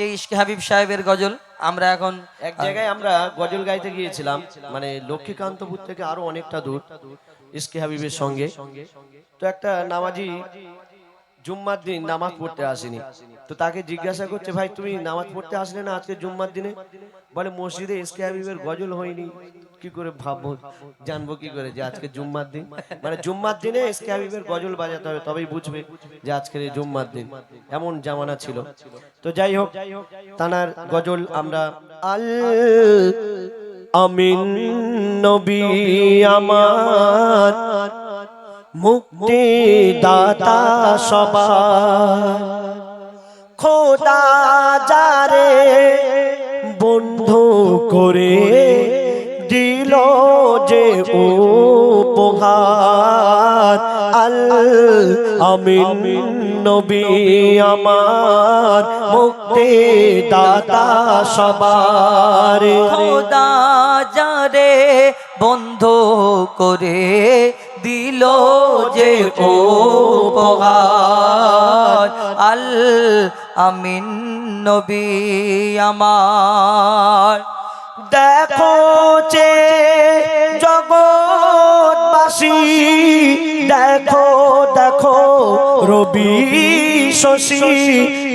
সেই ইশকে হাবিব সাহেবের গজল? আমরা এখন এক জায়গায় আমরা গজল গাইতে গিয়েছিলাম মানে লক্ষ্মীকান্তপুর থেকে আরও অনেকটা দূর ইসকে হাবিবের সঙ্গে। তো একটা নামাজি জুম্মার দিন নামাজ পড়তে আসেনি। তো তাকে জিজ্ঞাসা করছে ভাই তুমি নামাজ পড়তে আসলে না আজকে জুম্মার দিনে? বলে মসজিদে ইসকে হাবিবের গজল হয়নি। কি করে ভাববো জানব কি করে যে আজকে জুম্মার দিন? মানে জুম্মার দিনে। ইসকে হাবিবের গজল বাজাতে হবে তবেই বুঝবে যে আজকের এই জুম্মার দিন। এমন জামানা ছিল। তো যাই হোক তানার গজল আমরা আল আমিন নবী আমার মুক্তি দাতা সবার। খোদা যারে বন্ধু করে দিল যে আল আমিন নবী আমার মুক্তি দাতা সবার। খোদা যারে বন্ধ করে দিল যে ও বহার আল আমিন নবী আমার। দেখো যে জগৎবাসী দেখো দেখো রবি শশী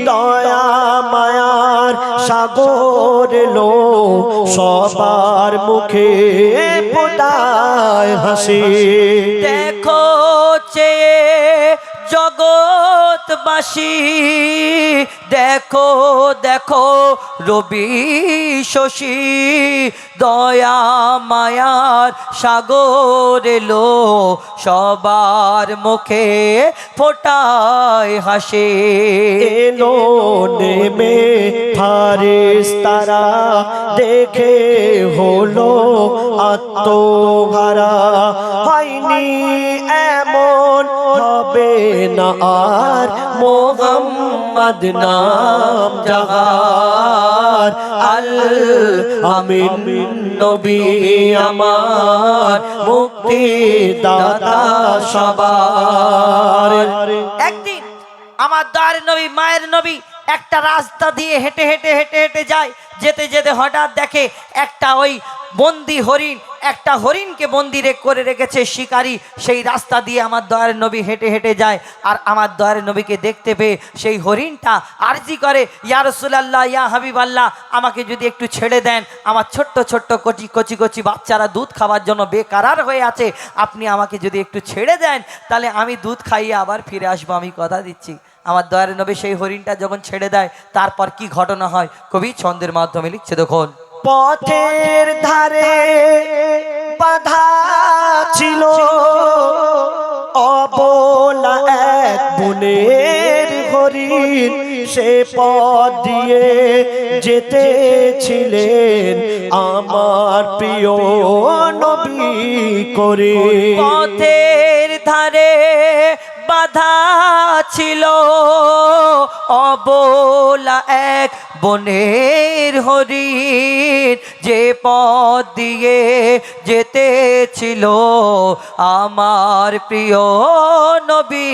দয়া মায়ার সাগর লো সবার মুখে পোটায় হাসি। দেখো চেয়ে জগৎবাসী দেখো দেখো, রবি শশী, দয়া মায়ার সাগর এলো। সবার মুখে ফোটায় হাসে। এলো নেমে ফারিস তারা, দেখে হলো আত্মহারা। হয়নি এমন হবে না আর, মোহাম্মদ নাম জাহার। আল আমিন নবী আমার মুক্তি দাতা সবার। একদিন আমার দ্বার নবী, মায়ের নবী একটা রাস্তা দিয়ে হেঁটে হেঁটে হেঁটে হেঁটে যায়, যেতে যেতে হঠাৎ দেখে একটা ওই বন্দি হরিণ, একটা হরিণকে বন্দিরে করে রেখেছে শিকারী। সেই রাস্তা দিয়ে আমার দয়ার নবী হেঁটে হেঁটে যায় আর আমার দয়ার নবীকে দেখতে পেয়ে সেই হরিণটা আরজি করে, ইয়া রসুলাল্লাহ, ইয়া হাবিবাল্লাহ, আমাকে যদি একটু ছেড়ে দেন, আমার ছোট্ট ছোট্ট কচি কচি কচি বাচ্চারা দুধ খাওয়ার জন্য বেকারার হয়ে আছে, আপনি আমাকে যদি একটু ছেড়ে দেন, তাহলে আমি দুধ খাইয়ে আবার ফিরে আসব, আমি কথা দিচ্ছি। আমার দয়ার নবী সেই হরিণটা যখন ছেড়ে দেয়, তারপর কি ঘটনা হয়? কবি ছন্দের মাধ্যমে লিখছে, দেখুন। পথের ধারে বাধা ছিল, অবলা এক বনের হরিণ সে পথ দিয়ে যেতেছিলেন আমার প্রিয় নবী করে পথের ধারে বাধা ছিল, অবলা এক বনের হরিণ। যে পথ দিয়ে যেতে ছিল আমার প্রিয় নবী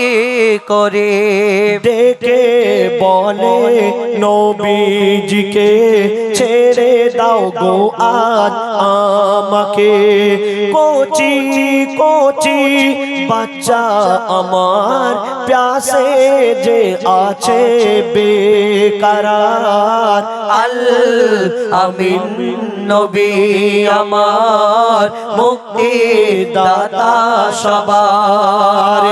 করে। ডেকে বলে, নবীজিকে ছেড়ে দাও গো আজ আমাকে। কোচি কোচি বাচ্চা আমার প্যাসে যে আছে বেকারার আল আমিন নবী আমার মুক্তি দাতা সবার।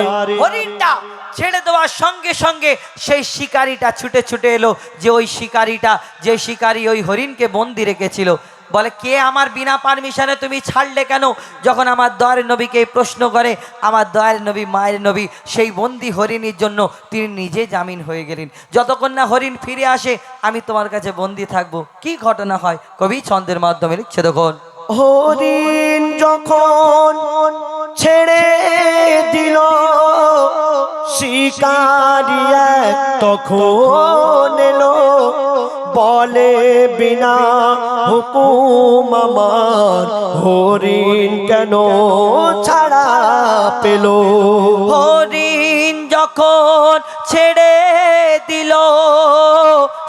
হরিণটা ছেড়ে দেওয়ার সঙ্গে সঙ্গে সেই শিকারিটা ছুটে ছুটে এলো, যে ওই শিকারিটা, যে শিকারি ওই হরিণকে বন্দি রেখেছিল। বলে, কে আমার বিনা পারমিশনে তুমি ছাড়লে কেন? যখন আমার দয়ের নবীকে প্রশ্ন করে, আমার দয়ের নবী, মায়ের নবী, সেই বন্দি হরিণীর জন্য তিনি নিজে জামিন হয়ে গেলেন। যতক্ষণ না হরিণ ফিরে আসে, আমি তোমার কাছে বন্দি থাকব। কি ঘটনা হয়? কবি ছন্দের মাধ্যমে লিখছে, দেখুন। হরিণ যখন ছেড়ে দিল শিকারি এক তখন এলো বলে বিনা হুকুম আমার। হরিণ কেন ছাড়া পেল? হরিণ যখন ছেড়ে দিল,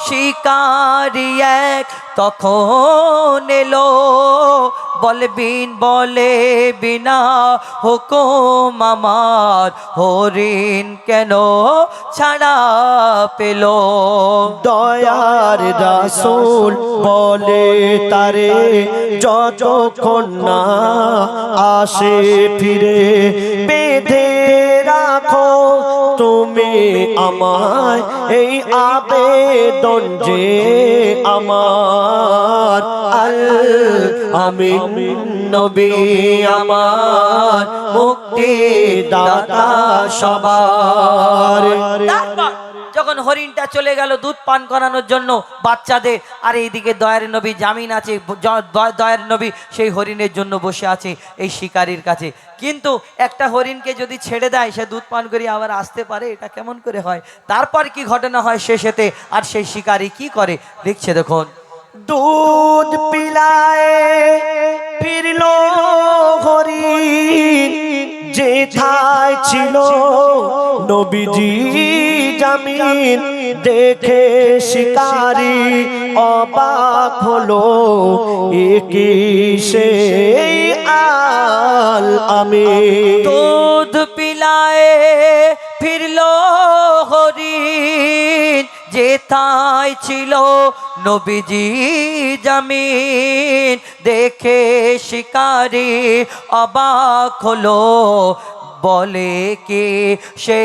শিকার এক তখন এলো। বলবিন বলে বিনা হুকুম আমার। হরিণ কেন ছাড়া পেল? দয়ার রাসুল বলে তারে যতক্ষণ না আসে ফিরে, বেঁধে রাখো। তুমি আমায় এই আবেদন যে আমার। আমি নবী আমার মুক্তি দাতা সবার যখন হরিণটা চলে গেল দুধ পান করানোর জন্য বাচ্চাদের, আর এইদিকে দয়ার নবী জামিন আছে দয়ার নবী সেই হরিণের জন্য বসে আছে এই শিকারির কাছে। কিন্তু একটা হরিণকে যদি ছেড়ে দেয়, সে দুধ পান করে আবার আসতে পারে, এটা কেমন করে হয়? তারপর কি ঘটনা হয় শেষেতে আর সেই শিকারি কি করে? দেখছে দেখুন। দুধ পিলায় ফিরল হরিণ, যেথায় ছিল নবীজি জামিন, দেখে শিকারি অবাক হলো একে সে আল আমি দুধ পিলায় ফিরলো হরিণ যেথায় ছিল নবীজি জামিন, দেখে শিকারি অবাক হলো। বলে কে সে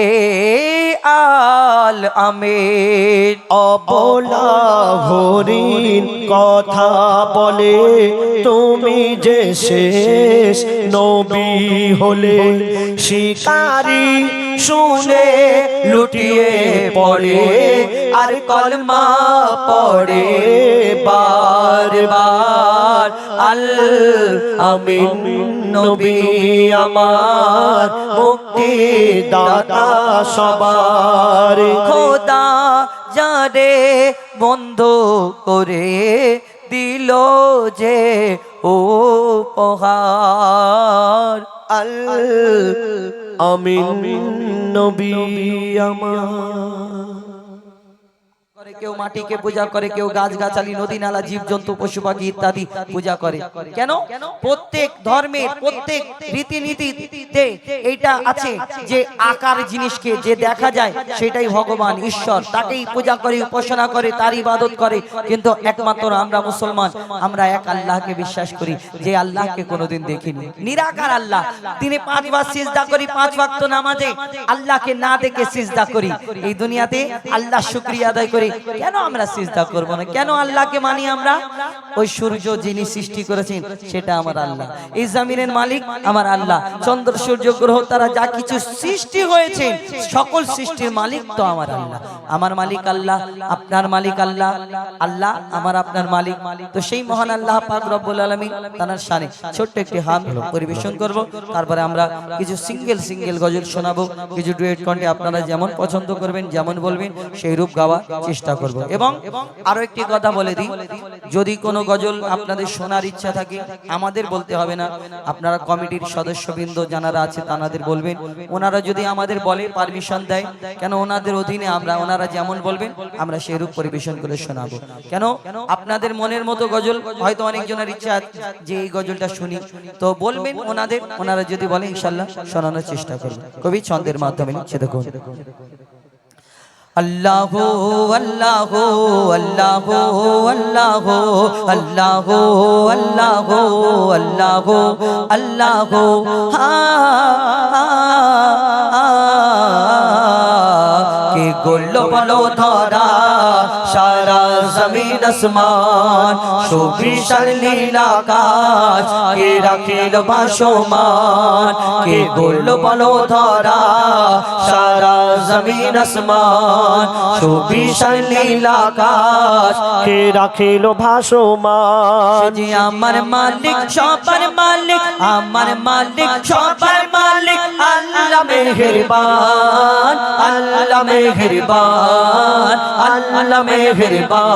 আল আমির অবলা হরিণ কথা বলে, তুমি যে শেষ নবী হলে, শিকারি শুনে লুটিয়ে পড়ে, আর কলমা পড়ে বার বার আল আমিন নবী আমার মুক্তি দাতা সবার। খোদা যারে বন্ধ করে দিল যে ও উপহার। আল আমিন নবী আমার। কেউ মাটিকে পূজা করে, কেউ গাছ গাছালি নদী নালা জীব জন্তু পশু পাখি ইত্যাদি পূজা করে। কেন? প্রত্যেক ধর্মের, প্রত্যেক রীতিনীতিতে এইটা আছে যে আকার জিনিসকে যে দেখা যায়, সেটাই ভগবান, ঈশ্বর। তাকেই পূজা করে, উপাসনা করে, তার ইবাদত করে। কিন্তু একমাত্র আমরা মুসলমান, আমরা এক আল্লাহকে বিশ্বাস করি, যে আল্লাহকে কোনোদিন দেখিনি। নিরাকার আল্লাহ। তিনি পাঁচবার সিজদা করি, পাঁচ ওয়াক্ত নামাজে। আল্লাহকে না দেখে সিজদা করি। এই দুনিয়াতে আল্লাহ শুক্রিয়া আদায় করি। কেন আমরা সিজদা করব না? কেন আল্লাহকে মানি আমরা? ওই সূর্য যিনি সৃষ্টি করেছেন, সেটা আমার আল্লাহ। এই জামিনের মালিক আমার আল্লাহ। চন্দ্র, সূর্য, গ্রহ, তারা যা কিছু সৃষ্টি হয়েছে, সকল সৃষ্টির মালিক তো আমার আল্লাহ। আমার মালিক আল্লাহ, আপনার মালিক আল্লাহ আল্লাহ আমার আপনার মালিক। তো সেই মহান আল্লাহ পাক রব্বুল আলামিন তার শানে ছোট্ট একটি হাম পরিবেশন করব। তারপরে আমরা কিছু সিঙ্গেল সিঙ্গেল গজল শোনাবো। কিছু ডুয়েট কণ্ঠে আপনারা যেমন পছন্দ করবেন, যেমন বলবেন সেই রূপ গাওয়া চেষ্টা করব। এবং আরও একটি কথা বলে দিই, যদি কোনো গজল আপনাদের শোনার ইচ্ছা থাকে, আমাদের বলতে হবে না। আপনারা কমিটির সদস্যবৃন্দ যারা আছে, তানাদের বলবেন। ওনারা যদি আমাদের বলে পারমিশন দেয়, কেন ওনাদের অধীনে আমরা, ওনারা যেমন বলবেন, আমরা সেই রূপ পরিবেশন করে শোনাবো। কেন? আপনাদের মনের মতো গজল, হয়তো অনেকজনের ইচ্ছা যে এই গজলটা শুনি। তো বলবেন ওনাদের, ওনারা যদি বলে, ইনশাল্লাহ শোনানোর চেষ্টা করবেন কবি ছন্দের মাধ্যমে আল্লাহ আল্লাহ আল্লাহ আল্লাহ আল্লাহ আল্লাহ আল্লাহ আল্লাহ কে গোল্লো বলো ধরা সারা জমিন আসমান, সুবিশাল নীল আকাশ, কে রাখিল ভাসমান, কে গোল্লো বলো ধরা সারা জমিন আসমান, সুবিশাল নীল আকাশ, কে রাখিল ভাসমান। আমার মালিক, সবার মালিক, আমার মালিক, সবার মালিক, আল্লাহ মেহেরবান আল্লাহ মেহেরবান আল্লাহ মেহেরবান।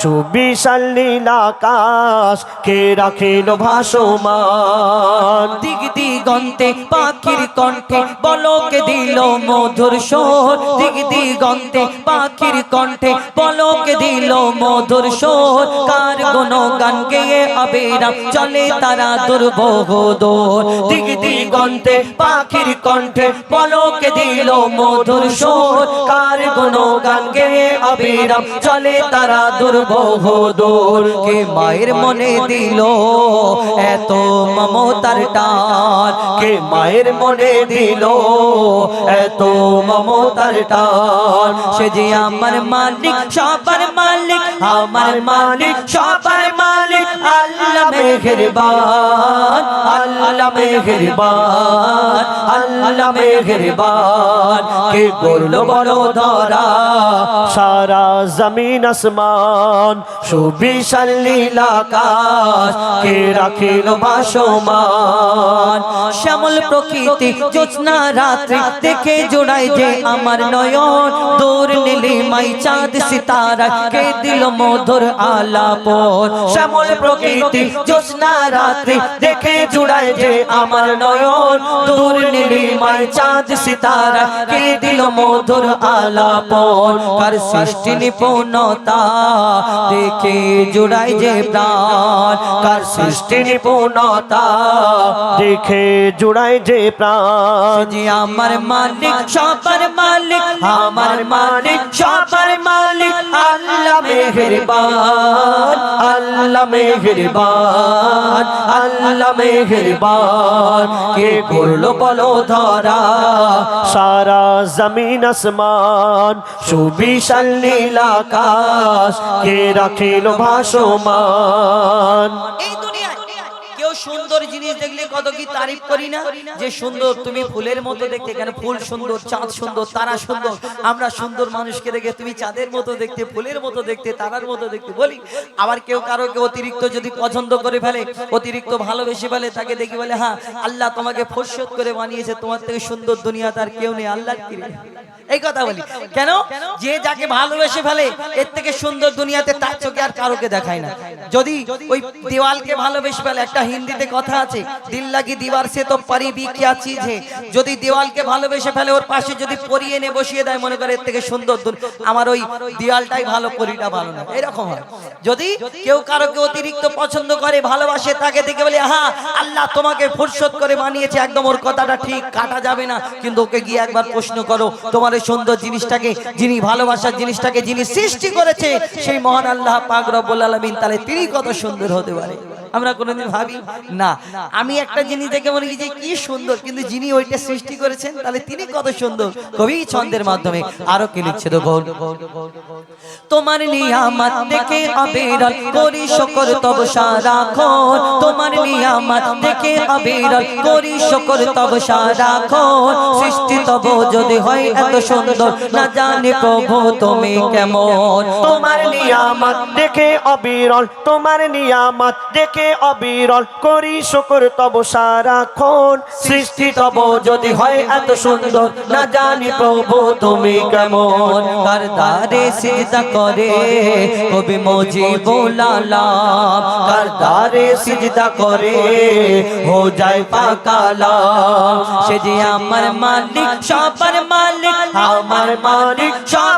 সুবিশাল নীল আকাশ, কে রাখিল ভাসমান? দিক দিগন্তে পাখির কণ্ঠে বলকে দিল মধুর সোর দিক দিগন্তে পাখির কণ্ঠে বলকে দিল মধুর সোর কার গুণ গান গেয়ে আবেরাম চলে তারা দুর্বহ দোর। দিক দিগন্তে পাখির কণ্ঠে বলকে দিল মধুর সোর কার গুণ গান গেয়ে আবেরাম চলে তারা দুর্বহ দূর কে মায়ের মনে দিল? এত মমতার টান কে মায়ের মনে দিল? এত মমতার টান। সে যে আমার মালিক, সবার মালিক, আমার মালিক সবার মালিক আল্লাহ মেহেরবান আল্লাহ মেহেরবান আল্লাহ মেহেরবান। কে করল বড় ধরা, সারা জমিন আসমান, সুবিশাল নীল আকাশ, কে রাখিল ভাসমান? শ্যামল প্রকৃতি জ্যোৎস্না রাত্রি দেখে জোড়াই যে আমার নয়ন, দূর নীলিমাই চাঁদ, সিতারা, কে দিল মধুর আলাপন? শ্যামল প্রকৃতি জ্যোৎস্না রাত্রি দেখে জোড়াই যে আমার নয়ন। দূর নীলিমাই চাঁদ সিতারা কে দিল মধুর আলাপন? কার সৃষ্টি নিপুণতা? দেখে জোড়াই যে প্রাণ। কার সৃষ্টি নিপুণতা? দেখে জুড়াই যে প্রাণ। আমার মালিক সবার মালিক আমার মালিক সবার মালিক আল্লাহ মেহেরবান আল্লাহ মেহেরবান আল্লাহ মেহেরবান। কে করল বলো ধরা? সারা জমিন আসমান, সুবিশাল নীল আকাশ। কে রাখিল ভাসমান? সুন্দর জিনিস দেখলে কত কি তারিফ করি না? যে সুন্দর তুমি ফুলের মতো দেখতে কেন? ফুল সুন্দর, চাঁদ সুন্দর, তারা সুন্দর। আমরা সুন্দর মানুষকে দেখে তুমি চাঁদের মতো দেখতে, ফুলের মতো দেখতে, তারার মতো দেখতে বলি। আবার কেউ কারোকে অতিরিক্ত যদি পছন্দ করে ফেলে, অতিরিক্ত ভালোবেসে ফেলে, তাকে দেখি বলে হ্যাঁ আল্লাহ তোমাকে ফসত করে বানিয়েছে, তোমার থেকে সুন্দর দুনিয়া তার কেউ নেই, আল্লাহ এই কথা বলি। কেন? যে যাকে ভালোবেসে ফেলে, এর থেকে সুন্দর দুনিয়াতে তার চোখে আর কারোকে দেখায় না। যদি ওই দেওয়ালকে ভালোবেসে ফেলে, একটা হিন্দিতে কথা আছে, দিল লাগি দিবার সে তো পারিবি কিয়া চিজ হে। যদি দেওয়ালকে ভালোবেসে ফেলে ওর পাশে যদি পরিয়ে এনে বসিয়ে দেয়, মনে করে এর থেকে সুন্দর দুন- আমার ওই দেওয়ালটাই ভালো পরিটা ভালো না। এরকম হয়। যদি কেউ কারোকে অতিরিক্ত পছন্দ করে, ভালোবাসে, তাকে দেখে বলে হ্যাঁ আল্লাহ তোমাকে ফুরসত করে বানিয়েছে, একদম ওর কথাটা ঠিক, কাটা যাবে না। কিন্তু ওকে গিয়ে একবার প্রশ্ন করো, তোমার এই সুন্দর জিনিসটাকে, যিনি ভালোবাসার জিনিসটাকে যিনি সৃষ্টি করেছে, সেই মহান আল্লাহ পাক রব্বুল আলামিন, তাহলে তিনি কত সুন্দর হতে পারে? আমরা কোনোদিন ভাবি, না। আমি একটা জিনিস দেখে মনে যে কি সুন্দর, কিন্তু যিনি ওইটা সৃষ্টি করেছেন, তাহলে তিনি কত সুন্দর। কবি ছন্দের মাধ্যমে আরও কি লিখছে তো গৌর তোমার নিয়ামত দেখে অবিরল করি শকর, তব সারাক্ষণ তোমার নিয়ামত দেখে অবিরল করি শকর, তব সারাক্ষণ সৃষ্টি তব যদি হয় এত সুন্দর, না জানি প্রভু তুমি কেমন। তোমার নিয়ামত দেখে অবিরল তোমার নিয়ামত দেখে অবিরল করি, শুকর তব সারাক্ষণ। সৃষ্টি তব যদি হয় এত সুন্দর, না জানি প্রভু তুমি কেমন। কার দারে সিজদা করে, কবি মুজিবুল আলাম। কার দারে সিজদা করে, হো যায় পাকালাম সে যে আমার মালিক, সবার মালিক, আমার মালিক আল্লাহ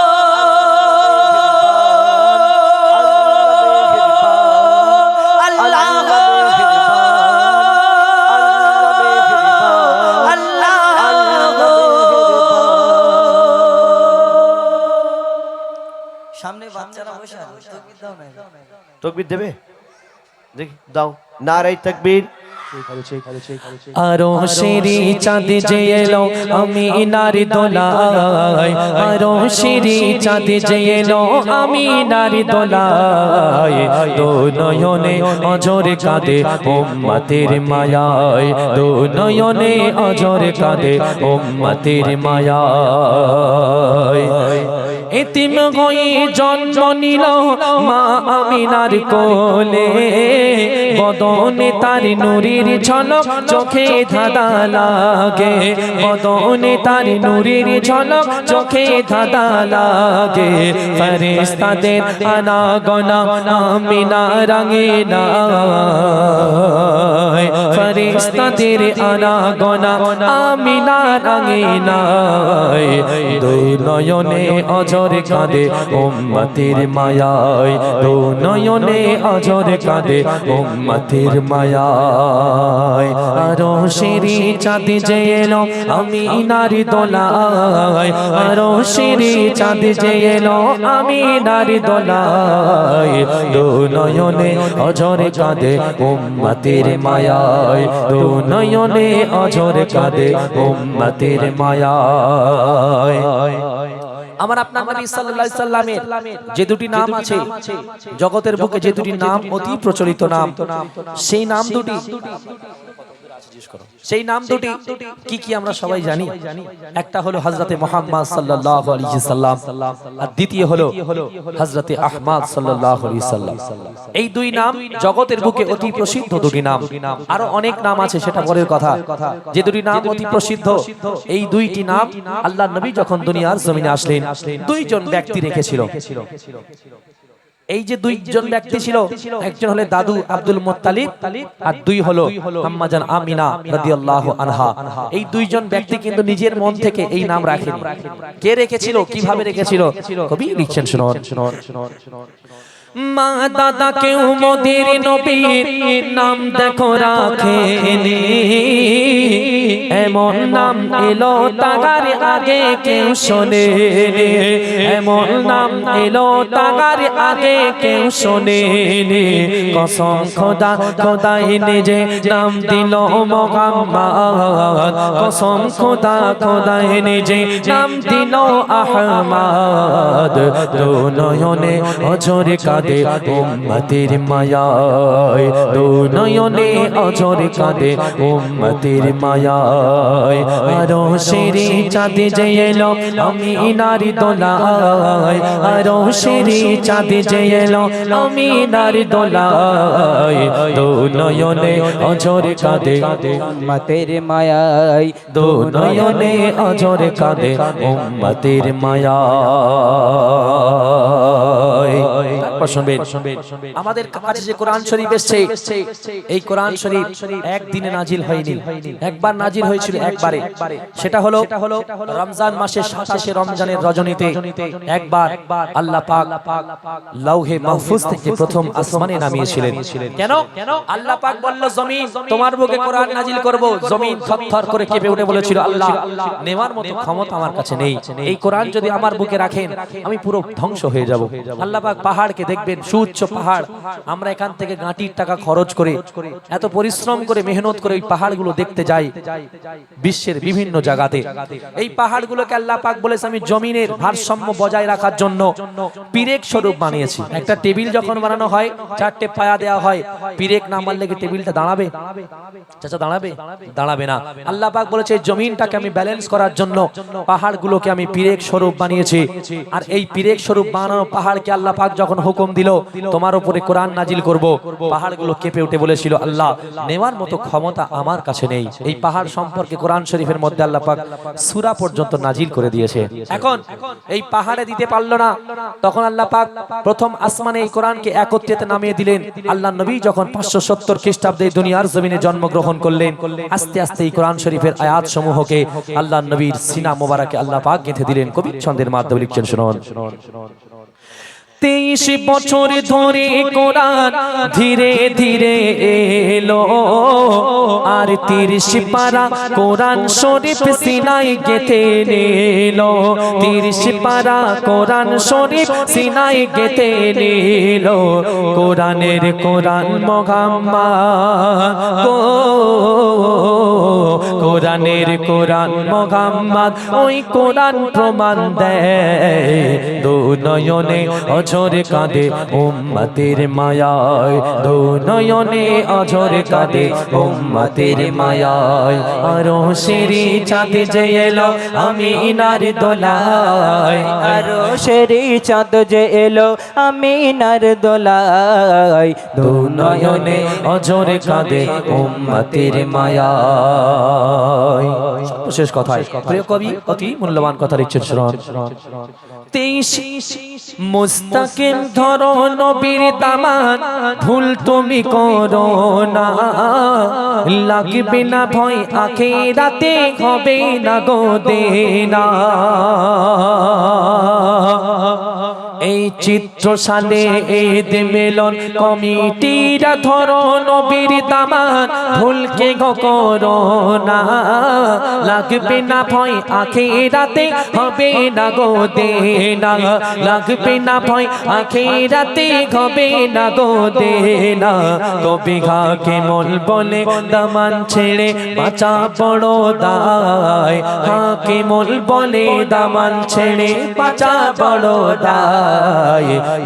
তকবির দেবে? দেখি, দাও। নারাই তকবীর। আরও সিঁড়ি চাঁদ যে এলো আমি নারী দোলায়। আরও সিঁড়ি চাঁদ যে এলো আমি নারী দোলায়। তো নয়নে অজর কাঁদে ওম্মাতের মায়ায়। তো নয়নে অজর কাঁদে ওম্মাতের মায়ায়। এতিম হয়ে জন্ম নিল মা আমিনার কোলে। বদনে তার নুরির ঝলক চোখে ধাঁধা লাগে। বদনে তার নুরির ঝলক চোখে ধাঁধা লাগে। ফেরেশতাদের আনা গনা আমিনা রঙে না ফেরেশতাদের আনা গনা আমিনা রঙে নাই। দুই নয়নে অজর কাঁদে, উম্মতের মায়ায় দু নয়নে অজর কাঁদে, উম্মতের মায়ায়। আরও সিঁড়ি চাঁদ যে এলো, আমি নারী দোলায়। আরও সিঁড়ি চাঁদ যে এলো, আমি নারী দোলায়। দু নয়নে অজর কাঁদে, উম্মতের মায়ায়। দু নয়নে অজর কাঁদে, উম্মতের মায়ায়। আমার আপনার নবী সাল্লাল্লাহু আলাইহি সাল্লামের যে দুটি নাম আছে জগতের বুকে যে দুটি নাম অতি প্রচলিত নাম সেই নাম দুটি সেই নাম দুটি কি কি আমরা সবাই জানি? একটা হলো হযরতে মুহাম্মদ সাল্লাল্লাহু আলাইহি সাল্লাম আর দ্বিতীয় হলো হযরতে আহমদ সাল্লাল্লাহু আলাইহি সাল্লাম। এই দুই নাম জগতের বুকে অতি প্রসিদ্ধ দুটি নাম। আরও অনেক নাম আছে সেটা পরের কথা। যে দুটি নাম অতি প্রসিদ্ধ এই দুইটি নাম আল্লাহ নবী যখন দুনিয়ার জমিনে আসলেন দুইজন ব্যক্তি রেখেছিল। এই যে দুইজন ব্যক্তি ছিল একজন হলে দাদু আব্দুল মোত্তালিব আর দুই হলো আম্মাজান আমিনা রাদিয়াল্লাহু আনহা। এই দুইজন ব্যক্তি কিন্তু নিজের মন থেকে এই নাম রাখেন। কে রেখেছিল কীভাবে রেখেছিল? কবি লিখছেন শুনুন। মা দাদা কেউ মোদের নবীর নাম দেখো রাখেনি এমন নাম এলো তাগার আগে কেউ শোনেনি এমন নাম এলো তাগার আগে কেউ শোনেনি কসম খোদা, খোদাই নিজে নাম দিল মোহাম্মদ। কসম খোদা, খোদাই নিজে নাম দিল আহমদ। দো নয়নে অজর কাঁদে, উম্মতের মায়ায়। দো নয়নে অজর কাঁদে, উম্মতের মায়ায়। আরও শিরি চাঁদে যে এলো, আমি নারী দোলায়। আরও শিরি চাঁদে যে এলো, আমি নারী দোলায়। দো নয়নে অজর কাঁদে, উম্মতের মায়াই দো নয়নে অজর কাঁদে, উম্মতের মায়ায় তারপর শুনবেন আমাদের কাছে যে কোরআন শরীফ এসেছে, এই কোরআন শরীফ একদিনে নাজিল হয়নি। একবার নাজিল হয়েছিল একবারে। সেটা হলো রমজান মাসের শেষে রমজানের রজনীতে একবার আল্লাহ পাক মাহফুজ থেকে প্রথম আসমানে নামিয়েছিলেন। কেন? আল্লাহ পাক বলল, জমিন, তোমার বুকে কোরআন নাজিল করব। জমিন থরথর করে কেঁপে উঠে বলেছিল, আল্লাহ, নেওয়ার মতো ক্ষমতা আমার কাছে নেই। এই কোরআন যদি আমার বুকে রাখেন, আমি পুরো ধ্বংস হয়ে যাব। আল্লাহ পাক পাহাড়কে দেখবেন সুউচ্চ পাহাড়, আমরা এখান থেকে গাঁটির টাকা খরচ করে এত পরিশ্রম করে মেহনত করে ওই পাহাড়গুলো দেখতে যাই বিশ্বের বিভিন্ন জায়গাতে। এই পাহাড়গুলোকে আল্লাহ পাক বলেছে, আমি জমিনের ভারসাম্য বজায় রাখার জন্য পিরেক স্বরূপ বানিয়েছি। একটা টেবিল যখন বানানো হয়, চারটে পায়া দেওয়া হয়, পিরেক না মারলে কি টেবিলটা দাঁড়াবে? চাচা, দাঁড়াবে? দাঁড়াবে না। আল্লাহ পাক বলেছে জমিনটাকে আমি ব্যালেন্স করার জন্য পাহাড়গুলোকে আমি পিরেক স্বরূপ বানিয়েছি। আর এই পিরেক স্বরূপ বানানো পাহাড়কে আল্লাহ পাক যখন হুকুম দিল, তোমার উপরে কোরআন নাজিল করব। পাহাড়গুলো কেঁপে উঠে বলেছিল, আল্লাহ, নেওয়ার মতো ক্ষমতা আমার কাছে নেই। এই পাহাড় সম্পর্কে কোরআন শরীফের মধ্যে আল্লাহ পাক সূরা পর্যন্ত নাজিল করে দিয়েছে। এখন এই পাহাড়ে দিতে পারল না। তখন আল্লাহ পাক প্রথম আসমানে এই কোরআনকে একত্রিত নামিয়ে দিলেন। আল্লাহ নবী যখন পাঁচশো সত্তর খ্রিস্টাব্দে দুনিয়ার জমিনে জন্মগ্রহণ করলেন, আস্তে আস্তে এই কোরআন শরীফের আয়াত সমূহকে আল্লাহ নবীর সিনা মোবারকে আল্লাহ পাক গেঁথে দিলেন। কবি ছন্দের মাধ্যমে লিখছেন, শুনুন। তেইশ বছর ধরে কোরআন ধীরে ধীরে এলো। আর তিরিশ পারা কোরআন শরীফ সিনাই গেথে নিলো। তিরিশ পারা কোরআন শরীফ সিনাই গেথে নিলো। কোরআনের কোরআন মোহাম্মা গো। কোরআনের কোরআন মোহাম্মদ ওই কোরআন প্রমাণ দেয়। দু নয়নে অঝর কাঁদে উম্মতের মায়ায়। দু নয়নে অঝর কাঁদে উম্মতের মায়ায়। আরও সিঁড়ি চাঁদ যে এলো, আমি ইনার দোলায়। আরও সেরি চাঁদ যে এলো আমিনার দোলাই দু নয়নে অঝর কাঁদে উম্মতের মায়ায়। শেষ কথায়, প্রিয় কবি, অতি মূল্যবান কথা লিখছেন শ্রণ তেইশ মুস্তাকিম ধরো নবীর দামান, ভুল তুমি করো না। লাগবে না ভয় আখে রাতে হবে না গো দেনা। এই চিত্র সালে ঈদ মিলন কমিটিরা ধরো নবীর দামান। ভুলকে করো না। লাগবে না ভয় আখে রাতে হবে না গো দে না লাগবে না ভয় আখে রাতে হবে না গো দে না কবি ঘাকে মল বলে দামান ছেড়ে বাঁচা বড় দায়। হাকে মল বলে দামান ছেড়ে বাঁচা বড় দায়।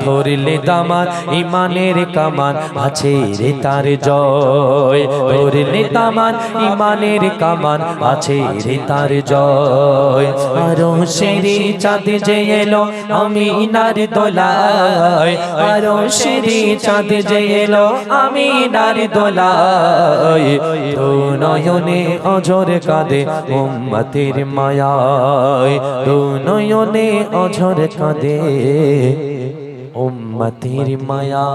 ধরলে দামান ইমানের কামান। আছে রে তার জয়, ধরলে দামান ইমানের কামান। আছে রে তার জয়। আরও সেরি চাঁদ যে এলো, আমি নার দোলায়। আরও সেরি চাঁদ যে এলো, আমি নার দোলায়। তো নয়নে অঝর কাঁদে উম্মতের মায়ায়। তো নয়নে অঝর কাঁদে উম্মতের মায়া।